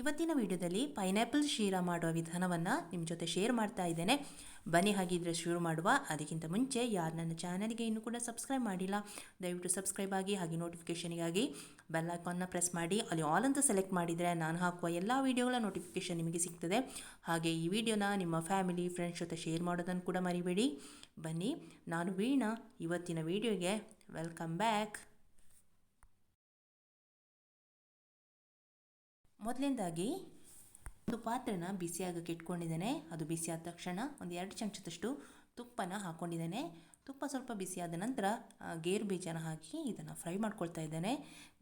ಇವತ್ತಿನ ವಿಡಿಯೋದಲ್ಲಿ ಪೈನಾಪಲ್ ಶೀರಾ ಮಾಡುವ ವಿಧಾನವನ್ನು ನಿಮ್ಮ ಜೊತೆ ಶೇರ್ ಮಾಡ್ತಾ ಇದ್ದೇನೆ. ಬನ್ನಿ, ಹಾಗಿದ್ರೆ ಶುರು ಮಾಡುವ. ಅದಕ್ಕಿಂತ ಮುಂಚೆ ಯಾರು ನನ್ನ ಚಾನಲ್ಗೆ ಇನ್ನೂ ಕೂಡ ಸಬ್ಸ್ಕ್ರೈಬ್ ಮಾಡಿಲ್ಲ, ದಯವಿಟ್ಟು ಸಬ್ಸ್ಕ್ರೈಬ್ ಆಗಿ, ಹಾಗೆ ನೋಟಿಫಿಕೇಷನ್ಗಾಗಿ ಬೆಲ್ ಐಕಾನ್ನ ಪ್ರೆಸ್ ಮಾಡಿ. ಅಲ್ಲಿ ಆಲ್ ಅಂತ ಸೆಲೆಕ್ಟ್ ಮಾಡಿದರೆ ನಾನು ಹಾಕುವ ಎಲ್ಲ ವೀಡಿಯೋಗಳ ನೋಟಿಫಿಕೇಷನ್ ನಿಮಗೆ ಸಿಗ್ತದೆ. ಹಾಗೆ ಈ ವಿಡಿಯೋನ ನಿಮ್ಮ ಫ್ಯಾಮಿಲಿ ಫ್ರೆಂಡ್ಸ್ ಜೊತೆ ಶೇರ್ ಮಾಡೋದನ್ನು ಕೂಡ ಮರಿಬೇಡಿ. ಬನ್ನಿ, ನಾನು ವೀಣಾ. ಇವತ್ತಿನ ವಿಡಿಯೋಗೆ ವೆಲ್ಕಮ್ ಬ್ಯಾಕ್ ಮೊದಲನೇದಾಗಿ ಒಂದು ಪಾತ್ರೆನ ಬಿಸಿಯಾಗಕ್ಕೆ ಇಟ್ಕೊಂಡಿದ್ದೇನೆ. ಅದು ಬಿಸಿಯಾದ ತಕ್ಷಣ ಒಂದು ಎರಡು ಚಮಚದಷ್ಟು ತುಪ್ಪನ ಹಾಕ್ಕೊಂಡಿದ್ದೇನೆ ತುಪ್ಪ ಸ್ವಲ್ಪ ಬಿಸಿಯಾದ ನಂತರ ಗೇರು ಬೀಜನ ಹಾಕಿ ಇದನ್ನು ಫ್ರೈ ಮಾಡ್ಕೊಳ್ತಾ ಇದ್ದೇನೆ.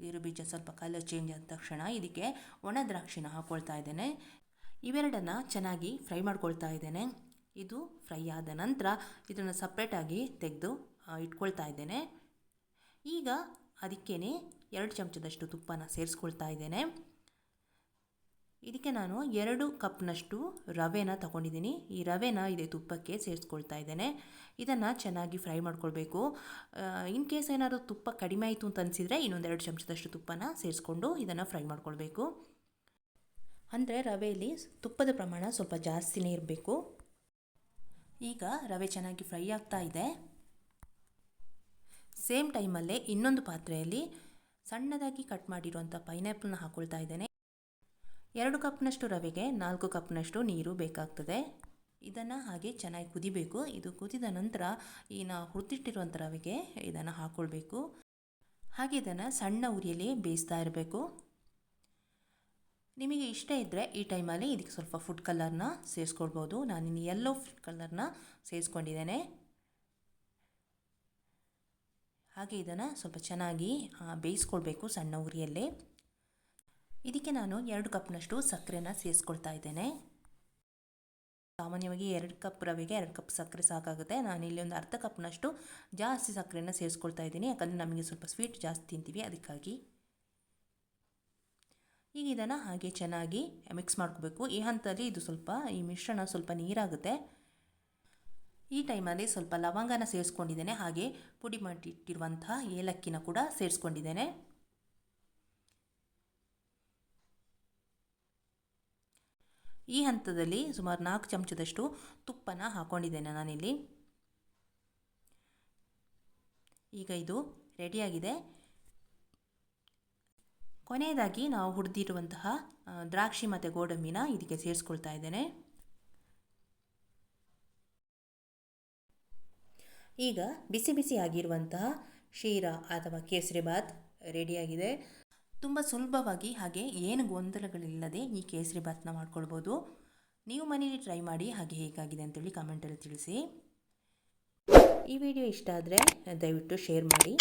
ಗೇರು ಬೀಜ ಸ್ವಲ್ಪ ಕಲರ್ ಚೇಂಜ್ ಆದ ತಕ್ಷಣ ಇದಕ್ಕೆ ಒಣ ದ್ರಾಕ್ಷಿನ ಹಾಕ್ಕೊಳ್ತಾ ಇದ್ದೇನೆ. ಇವೆರಡನ್ನು ಚೆನ್ನಾಗಿ ಫ್ರೈ ಮಾಡ್ಕೊಳ್ತಾ ಇದ್ದೇನೆ. ಇದು ಫ್ರೈ ಆದ ನಂತರ ಇದನ್ನು ಸಪ್ರೇಟಾಗಿ ತೆಗೆದು ಇಟ್ಕೊಳ್ತಾ ಇದ್ದೇನೆ. ಈಗ ಅದಕ್ಕೇ ಎರಡು ಚಮಚದಷ್ಟು ತುಪ್ಪನ ಸೇರಿಸ್ಕೊಳ್ತಾ ಇದ್ದೇನೆ. ಇದಕ್ಕೆ ನಾನು ಎರಡು ಕಪ್ನಷ್ಟು ರವೆನ ತಗೊಂಡಿದ್ದೀನಿ. ಈ ರವೆನ ಇದೆ ತುಪ್ಪಕ್ಕೆ ಸೇರಿಸ್ಕೊಳ್ತಾ ಇದ್ದೇನೆ. ಇದನ್ನು ಚೆನ್ನಾಗಿ ಫ್ರೈ ಮಾಡ್ಕೊಳ್ಬೇಕು. ಇನ್ ಕೇಸ್ ಏನಾದರೂ ತುಪ್ಪ ಕಡಿಮೆ ಆಯಿತು ಅಂತ ಅನಿಸಿದರೆ ಇನ್ನೊಂದೆರಡು ಚಮಚದಷ್ಟು ತುಪ್ಪನ ಸೇರಿಸ್ಕೊಂಡು ಇದನ್ನು ಫ್ರೈ ಮಾಡ್ಕೊಳ್ಬೇಕು. ಅಂದರೆ ರವೆಯಲ್ಲಿ ತುಪ್ಪದ ಪ್ರಮಾಣ ಸ್ವಲ್ಪ ಜಾಸ್ತಿನೇ ಇರಬೇಕು. ಈಗ ರವೆ ಚೆನ್ನಾಗಿ ಫ್ರೈ ಆಗ್ತಾ ಇದೆ. ಸೇಮ್ ಟೈಮಲ್ಲೇ ಇನ್ನೊಂದು ಪಾತ್ರೆಯಲ್ಲಿ ಸಣ್ಣದಾಗಿ ಕಟ್ ಮಾಡಿರುವಂಥ ಪೈನಾಪಲ್ನ ಹಾಕ್ಕೊಳ್ತಾ ಇದ್ದೇನೆ. ಎರಡು ಕಪ್ನಷ್ಟು ರವೆಗೆ ನಾಲ್ಕು ಕಪ್ನಷ್ಟು ನೀರು ಬೇಕಾಗ್ತದೆ. ಇದನ್ನು ಹಾಗೆ ಚೆನ್ನಾಗಿ ಕುದಿಬೇಕು. ಇದು ಕುದಿದ ನಂತರ ಈ ನಾವು ಹುರಿದಿಟ್ಟಿರುವಂಥ ರವೆಗೆ ಇದನ್ನು ಹಾಕ್ಕೊಳ್ಬೇಕು ಹಾಗೆ ಇದನ್ನು ಸಣ್ಣ ಉರಿಯಲ್ಲಿ ಬೇಯಿಸ್ತಾ ಇರಬೇಕು. ನಿಮಗೆ ಇಷ್ಟ ಇದ್ದರೆ ಈ ಟೈಮಲ್ಲಿ ಇದಕ್ಕೆ ಸ್ವಲ್ಪ ಫುಡ್ ಕಲರ್ನ ಸೇರಿಸ್ಕೊಳ್ಬೋದು. ನಾನಿನ್ನು ಯೆಲ್ಲೋ ಫುಡ್ ಕಲರ್ನ ಸೇರಿಸ್ಕೊಂಡಿದ್ದೇನೆ. ಹಾಗೆ ಇದನ್ನು ಸ್ವಲ್ಪ ಚೆನ್ನಾಗಿ ಬೇಯಿಸ್ಕೊಳ್ಬೇಕು ಸಣ್ಣ ಉರಿಯಲ್ಲೇ. ಇದಕ್ಕೆ ನಾನು ಎರಡು ಕಪ್ನಷ್ಟು ಸಕ್ಕರೆನ ಸೇರಿಸ್ಕೊಳ್ತಾ ಇದ್ದೇನೆ. ಸಾಮಾನ್ಯವಾಗಿ ಎರಡು ಕಪ್ ರವೆಗೆ ಎರಡು ಕಪ್ ಸಕ್ಕರೆ ಸಾಕಾಗುತ್ತೆ. ನಾನು ಇಲ್ಲಿ ಒಂದು ಅರ್ಧ ಕಪ್ನಷ್ಟು ಜಾಸ್ತಿ ಸಕ್ಕರೆನ ಸೇರಿಸ್ಕೊಳ್ತಾ ಇದ್ದೀನಿ. ಯಾಕಂದರೆ ನಮಗೆ ಸ್ವಲ್ಪ ಸ್ವೀಟ್ ಜಾಸ್ತಿ ತಿಂತೀವಿ, ಅದಕ್ಕಾಗಿ. ಈಗ ಇದನ್ನು ಹಾಗೆ ಚೆನ್ನಾಗಿ ಮಿಕ್ಸ್ ಮಾಡ್ಕೋಬೇಕು. ಈ ಹಂತದಲ್ಲಿ ಇದು ಸ್ವಲ್ಪ, ಈ ಮಿಶ್ರಣ ಸ್ವಲ್ಪ ನೀರಾಗುತ್ತೆ. ಈ ಟೈಮಲ್ಲಿ ಸ್ವಲ್ಪ ಲವಂಗನ ಸೇರಿಸ್ಕೊಂಡಿದ್ದೇನೆ. ಹಾಗೆ ಪುಡಿ ಮಾಡಿಟ್ಟಿರುವಂತಹ ಏಲಕ್ಕಿನ ಕೂಡ ಸೇರಿಸ್ಕೊಂಡಿದ್ದೇನೆ. ಈ ಹಂತದಲ್ಲಿ ಸುಮಾರು ನಾಲ್ಕು ಚಮಚದಷ್ಟು ತುಪ್ಪನ ಹಾಕ್ಕೊಂಡಿದ್ದೇನೆ ನಾನಿಲ್ಲಿ. ಈಗ ಇದು ರೆಡಿಯಾಗಿದೆ. ಕೊನೆಯದಾಗಿ ನಾವು ಹುರಿದಿರುವಂತಹ ದ್ರಾಕ್ಷಿ ಮತ್ತು ಗೋಡಂಬಿನ ಇದಕ್ಕೆ ಸೇರಿಸ್ಕೊಳ್ತಾ ಇದ್ದೇನೆ. ಈಗ ಬಿಸಿ ಬಿಸಿ ಆಗಿರುವಂತಹ ಶೀರಾ ಅಥವಾ ಕೇಸರಿ ಕೇಸರಿಬಾತ್ ರೆಡಿಯಾಗಿದೆ. ತುಂಬ ಸುಲಭವಾಗಿ ಹಾಗೆ ಏನು ಗೊಂದಲಗಳಿಲ್ಲದೆ ಈ ಕೇಸರಿ ಕೇಸರಿಬಾತ್ನ ಮಾಡ್ಕೊಳ್ಬೋದು. ನೀವು ಮನೇಲಿ ಟ್ರೈ ಮಾಡಿ ಹಾಗೆ ಹೇಗಾಗಿದೆ ಅಂತೇಳಿ ಕಮೆಂಟಲ್ಲಿ ತಿಳಿಸಿ. ಈ ವಿಡಿಯೋ ಇಷ್ಟ ಆದರೆ ದಯವಿಟ್ಟು ಶೇರ್ ಮಾಡಿ.